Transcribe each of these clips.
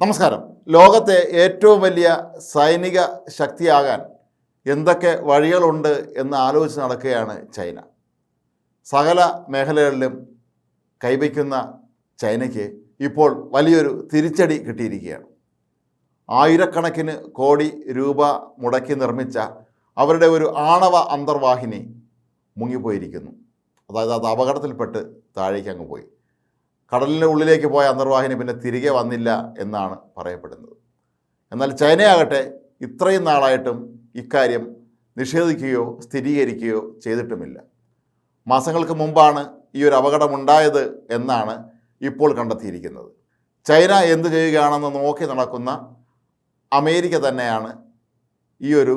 നമസ്കാരം. ലോകത്തെ ഏറ്റവും വലിയ സൈനിക ശക്തിയാകാൻ എന്തൊക്കെ വഴികളുണ്ട് എന്ന് ആലോചിച്ച് നടക്കുകയാണ് ചൈന. സകല മേഖലകളിലും കൈവയ്ക്കുന്ന ചൈനയ്ക്ക് ഇപ്പോൾ വലിയൊരു തിരിച്ചടി കിട്ടിയിരിക്കുകയാണ്. ആയിരക്കണക്കിന് കോടി രൂപ മുടക്കി നിർമ്മിച്ച അവരുടെ ഒരു ആണവ അന്തർവാഹിനി മുങ്ങിപ്പോയിരിക്കുന്നു. അതായത് അത് അപകടത്തിൽപ്പെട്ട് താഴേക്ക് അങ്ങ് പോയി. കടലിന്റെ ഉള്ളിലേക്ക് പോയ അന്തർവാഹിനി പിന്നെ തിരികെ വന്നില്ല എന്നാണ് പറയപ്പെടുന്നത്. എന്നാൽ ചൈനയാകട്ടെ ഇത്രയും നാളായിട്ടും ഇക്കാര്യം നിഷേധിക്കുകയോ സ്ഥിരീകരിക്കുകയോ ചെയ്തിട്ടുമില്ല. മാസങ്ങൾക്ക് മുമ്പാണ് ഈ ഒരു അപകടമുണ്ടായത് എന്നാണ് ഇപ്പോൾ കണ്ടെത്തിയിരിക്കുന്നത്. ചൈന എന്ത് ചെയ്യുകയാണെന്ന് നോക്കി നടക്കുന്ന അമേരിക്ക തന്നെയാണ് ഈ ഒരു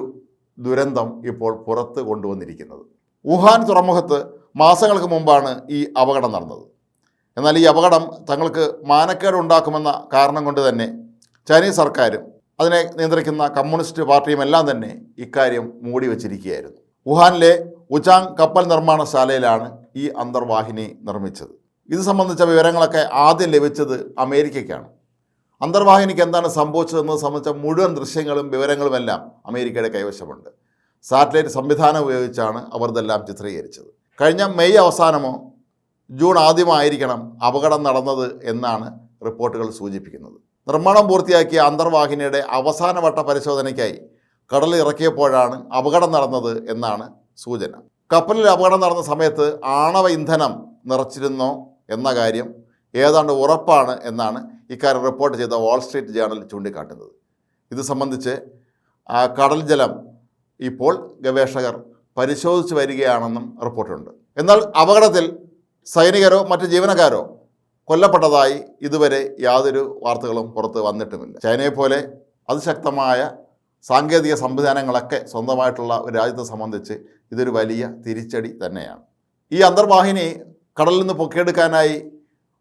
ദുരന്തം ഇപ്പോൾ പുറത്ത് കൊണ്ടുവന്നിരിക്കുന്നത്. വുഹാൻ തുറമുഖത്ത് മാസങ്ങൾക്ക് മുമ്പാണ് ഈ അപകടം നടന്നത്. എന്നാൽ ഈ അപകടം തങ്ങൾക്ക് മാനക്കേട് ഉണ്ടാക്കുമെന്ന കാരണം കൊണ്ട് തന്നെ ചൈനീസ് സർക്കാരും അതിനെ നിയന്ത്രിക്കുന്ന കമ്മ്യൂണിസ്റ്റ് പാർട്ടിയും എല്ലാം തന്നെ ഇക്കാര്യം മൂടി വച്ചിരിക്കുകയായിരുന്നു. വുഹാനിലെ ഉചാങ് കപ്പൽ നിർമ്മാണശാലയിലാണ് ഈ അന്തർവാഹിനി നിർമ്മിച്ചത്. ഇത് സംബന്ധിച്ച വിവരങ്ങളൊക്കെ ആദ്യം ലഭിച്ചത് അമേരിക്കയ്ക്കാണ്. അന്തർവാഹിനിക്ക് എന്താണ് സംഭവിച്ചതെന്നത് സംബന്ധിച്ച മുഴുവൻ ദൃശ്യങ്ങളും വിവരങ്ങളുമെല്ലാം അമേരിക്കയുടെ കൈവശമുണ്ട്. സാറ്റലൈറ്റ് സംവിധാനം ഉപയോഗിച്ചാണ് അവർ ഇതെല്ലാം ചിത്രീകരിച്ചത്. കഴിഞ്ഞ മെയ് അവസാനമോ ജൂൺ ആദ്യമായിരിക്കണം അപകടം നടന്നത് എന്നാണ് റിപ്പോർട്ടുകൾ സൂചിപ്പിക്കുന്നത്. നിർമ്മാണം പൂർത്തിയാക്കിയ അന്തർവാഹിനിയുടെ അവസാനവട്ട പരിശോധനയ്ക്കായി കടലിൽ ഇറക്കിയപ്പോഴാണ് അപകടം നടന്നത് എന്നാണ് സൂചന. കപ്പലിൽ അപകടം നടന്ന സമയത്ത് ആണവ ഇന്ധനം നിറച്ചിരുന്നോ എന്ന കാര്യം ഏതാണ്ട് ഉറപ്പാണ് എന്നാണ് ഇക്കാര്യം റിപ്പോർട്ട് ചെയ്ത വാൾ സ്ട്രീറ്റ് ജേണൽ ചൂണ്ടിക്കാട്ടുന്നത്. ഇത് സംബന്ധിച്ച് കടൽ ജലം ഇപ്പോൾ ഗവേഷകർ പരിശോധിച്ച് വരികയാണെന്നും റിപ്പോർട്ടുണ്ട്. എന്നാൽ അപകടത്തിൽ സൈനികരോ മറ്റ് ജീവനക്കാരോ കൊല്ലപ്പെട്ടതായി ഇതുവരെ യാതൊരു വാർത്തകളും പുറത്ത് വന്നിട്ടുമില്ല. ചൈനയെ പോലെ അതിശക്തമായ സാങ്കേതിക സംവിധാനങ്ങളൊക്കെ സ്വന്തമായിട്ടുള്ള ഒരു രാജ്യത്തെ സംബന്ധിച്ച് ഇതൊരു വലിയ തിരിച്ചടി തന്നെയാണ്. ഈ അന്തർവാഹിനി കടലിൽ നിന്ന് പൊക്കിയെടുക്കാനായി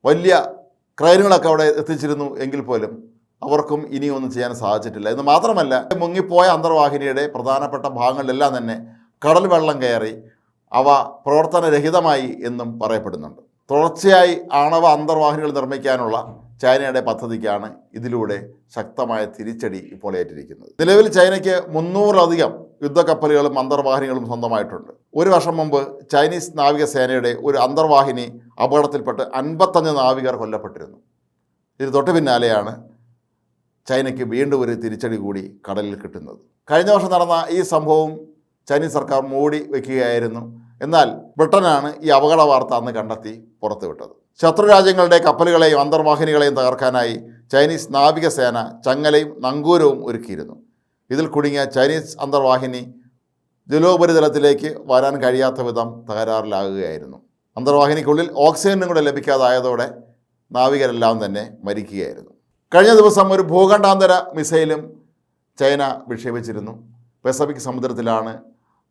വലിയ ക്രൈനുകളൊക്കെ അവിടെ എത്തിച്ചിരുന്നു എങ്കിൽ പോലും അവർക്കും ഇനിയൊന്നും ചെയ്യാൻ സാധിച്ചിട്ടില്ല. എന്ന് മാത്രമല്ല മുങ്ങിപ്പോയ അന്തർവാഹിനിയുടെ പ്രധാനപ്പെട്ട ഭാഗങ്ങളിലെല്ലാം തന്നെ കടൽ വെള്ളം കയറി അവ പ്രവർത്തനരഹിതമായി എന്നും പറയപ്പെടുന്നുണ്ട്. തുടർച്ചയായി ആണവ അന്തർവാഹിനികൾ നിർമ്മിക്കാനുള്ള ചൈനയുടെ പദ്ധതിക്കാണ് ഇതിലൂടെ ശക്തമായ തിരിച്ചടി ഇപ്പോൾ ഏറ്റിരിക്കുന്നത് നിലവിൽ ചൈനയ്ക്ക് മുന്നൂറിലധികം യുദ്ധക്കപ്പലുകളും അന്തർവാഹിനികളും സ്വന്തമായിട്ടുണ്ട്. ഒരു വർഷം മുമ്പ് ചൈനീസ് നാവികസേനയുടെ ഒരു അന്തർവാഹിനി അപകടത്തിൽപ്പെട്ട് അൻപത്തഞ്ച് നാവികർ കൊല്ലപ്പെട്ടിരുന്നു. ഇത് തൊട്ട് പിന്നാലെയാണ് ചൈനയ്ക്ക് വീണ്ടും ഒരു തിരിച്ചടി കൂടി കടലിൽ കിട്ടുന്നത്. കഴിഞ്ഞ വർഷം നടന്ന ഈ സംഭവം ചൈനീസ് സർക്കാർ മൂടി വയ്ക്കുകയായിരുന്നു എന്നാൽ ബ്രിട്ടനാണ് ഈ അപകട വാർത്ത അന്ന് കണ്ടെത്തി പുറത്തുവിട്ടത്. ശത്രുരാജ്യങ്ങളുടെ കപ്പലുകളെയും അന്തർവാഹിനികളെയും തകർക്കാനായി ചൈനീസ് നാവികസേന ചങ്ങലയും നങ്കൂരവും ഒരുക്കിയിരുന്നു. ഇതിൽ കുടുങ്ങിയ ചൈനീസ് അന്തർവാഹിനി ജലോപരിതലത്തിലേക്ക് വരാൻ കഴിയാത്ത വിധം തകരാറിലാകുകയായിരുന്നു. അന്തർവാഹിനിക്കുള്ളിൽ ഓക്സിജനും കൂടെ ലഭിക്കാതായതോടെ നാവികരെല്ലാം തന്നെ മരിക്കുകയായിരുന്നു. കഴിഞ്ഞ ദിവസം ഒരു ഭൂഖണ്ഡാന്തര മിസൈലും ചൈന വിക്ഷേപിച്ചിരുന്നു. പസഫിക് സമുദ്രത്തിലാണ്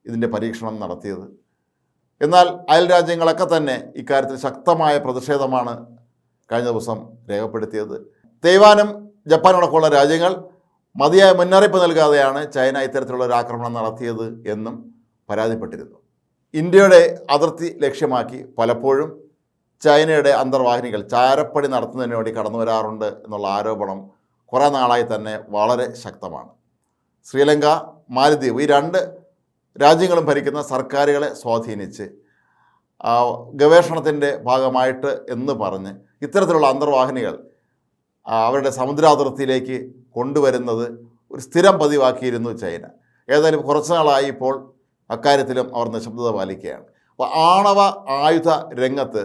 ഇതിന്റെ പരീക്ഷണം നടത്തിയത്. എന്നാൽ അയൽ രാജ്യങ്ങളൊക്കെ തന്നെ ഇക്കാര്യത്തിൽ ശക്തമായ പ്രതിഷേധമാണ് കഴിഞ്ഞ ദിവസം രേഖപ്പെടുത്തിയത്. തൈവാനും ജപ്പാനുമടക്കമുള്ള രാജ്യങ്ങൾ മതിയായ മുന്നറിയിപ്പ് നൽകാതെയാണ് ചൈന ഇത്തരത്തിലുള്ള ഒരു ആക്രമണം നടത്തിയത് എന്നും പരാതിപ്പെട്ടിരുന്നു. ഇന്ത്യയുടെ അതിർത്തി ലക്ഷ്യമാക്കി പലപ്പോഴും ചൈനയുടെ അന്തർവാഹിനികൾ ചാരപ്പണി നടത്തുന്നതിന് വേണ്ടി കടന്നു വരാറുണ്ട് എന്നുള്ള ആരോപണം കുറേ നാളായി തന്നെ വളരെ ശക്തമാണ്. ശ്രീലങ്ക മാലദ്വീപ് ഈ രണ്ട് രാജ്യങ്ങളും ഭരിക്കുന്ന സർക്കാരുകളെ സ്വാധീനിച്ച് ഗവേഷണത്തിന്റെ ഭാഗമായിട്ട് എന്ന് പറഞ്ഞ് ഇത്തരത്തിലുള്ള അന്തർവാഹിനികൾ അവരുടെ സമുദ്രാതിർത്തിയിലേക്ക് കൊണ്ടുവരുന്നത് ഒരു സ്ഥിരം പതിവാക്കിയിരുന്നു ചൈന. ഏതായാലും കുറച്ച് നാളായി ഇപ്പോൾ അക്കാര്യത്തിലും അവർ നിശബ്ദത പാലിക്കുകയാണ്. അപ്പോൾ ആണവ ആയുധ രംഗത്ത്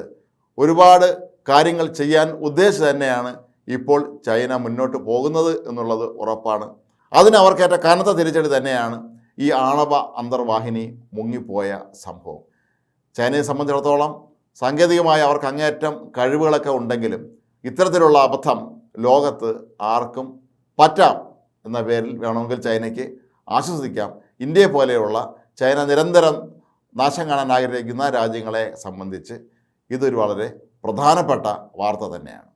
ഒരുപാട് കാര്യങ്ങൾ ചെയ്യാൻ ഉദ്ദേശിച്ച് തന്നെയാണ് ഇപ്പോൾ ചൈന മുന്നോട്ട് പോകുന്നത് എന്നുള്ളത് ഉറപ്പാണ്. അതിന് അവർക്കേറ്റ കനത്ത തിരിച്ചടി തന്നെയാണ് ഈ ആണവ അന്തർവാഹിനി മുങ്ങിപ്പോയ സംഭവം. ചൈനയെ സംബന്ധിച്ചിടത്തോളം സാങ്കേതികമായി അവർക്ക് അങ്ങേയറ്റം കഴിവുകളൊക്കെ ഉണ്ടെങ്കിലും ഇത്തരത്തിലുള്ള അബദ്ധം ലോകത്ത് ആർക്കും പറ്റാം എന്ന പേരിൽ വേണമെങ്കിൽ ചൈനയ്ക്ക് ആശ്വസിക്കാം. ഇന്ത്യയെ പോലെയുള്ള ചൈന നിരന്തരം നാശം കാണാൻ ആഗ്രഹിക്കുന്ന രാജ്യങ്ങളെ സംബന്ധിച്ച് ഇതൊരു വളരെ പ്രധാനപ്പെട്ട വാർത്ത തന്നെയാണ്.